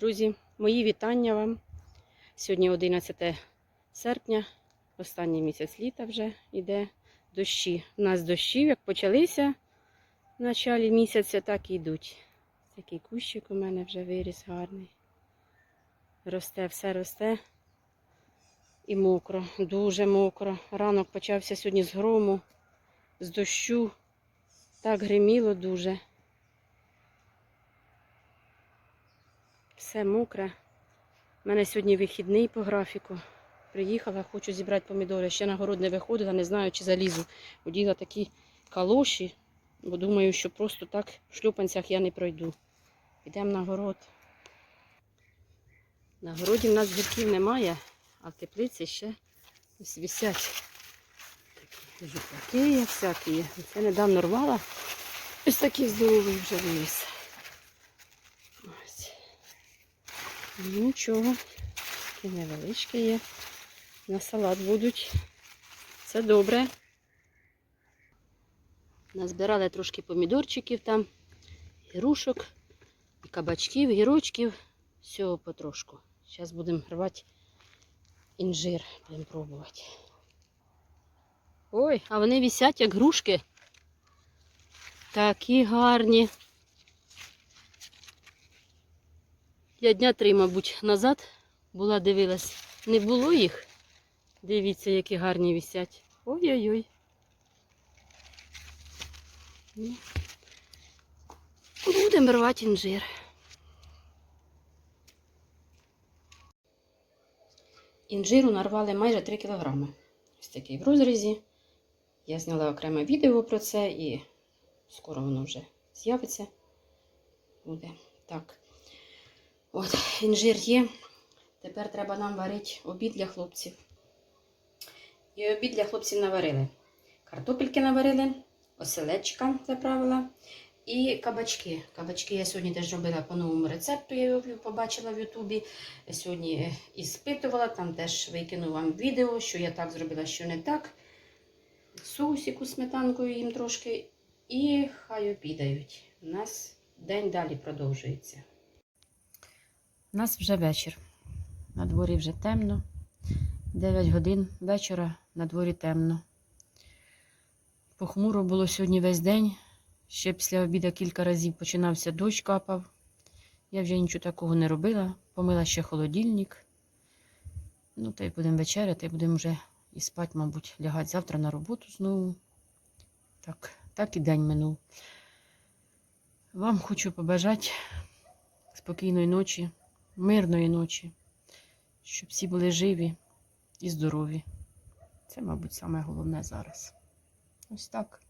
Друзі, мої вітання вам. Сьогодні 11 серпня, останній місяць літа вже йде дощі. У нас дощі, як почалися в началі місяця, так і йдуть. Такий кущик у мене вже виріс гарний. Росте, все росте. І мокро, дуже мокро. Ранок почався сьогодні з грому, з дощу. Так гриміло дуже. Все мокре. У мене сьогодні вихідний по графіку. Приїхала, хочу зібрати помідори. Ще на город не виходила, не знаю, чи залізу. Оділа такі калоші, бо думаю, що просто так в шлюпанцях я не пройду. Йдемо на город. На городі в нас гірків немає, а в теплиці ще ось висять. Такі жупаки всякі. Це недавно рвала. Ось такий здоровий вже виріс. Ось. Нічого, такі невеличкі є. На салат будуть. Це добре. Назбирали трошки помідорчиків там, гірушок, і кабачків, гірочків. Всього потрошку. Зараз будемо рвати інжир, будемо пробувати. Ой, а вони висять як грушки. Такі гарні. Я дня три, мабуть, назад була дивилась. Не було їх. Дивіться, які гарні висять. Ой-ой-ой. Ну, Будемо рвати інжир. Інжиру нарвали майже 3 кг. Ось такий в розрізі. Я зняла окреме відео про це і скоро воно вже з'явиться. Буде так. От, інжир є. Тепер треба нам варити обід для хлопців. І обід для хлопців наварили. Картопельки наварили, оселедчика заправила і кабачки. Кабачки я сьогодні теж робила по новому рецепту, я його побачила в Ютубі. Сьогодні е, і спитувала, там теж викину вам відео, що я так зробила, що не так. Соусіку сметанкою їм трошки. І хай обідають. У нас день далі продовжується. У нас вже вечір. На дворі вже темно. 9 годин вечора на дворі темно. Похмуро було сьогодні весь день. Ще після обіду кілька разів починався дощ капав. Я вже нічого такого не робила. Помила ще холодильник. Ну, та й будемо вечеряти, будемо вже і спати, мабуть, лягати завтра на роботу знову. Так, так і день минув. Вам хочу побажати спокійної ночі, мирної ночі, щоб всі були живі і здорові. Це, мабуть, саме головне зараз. Ось так.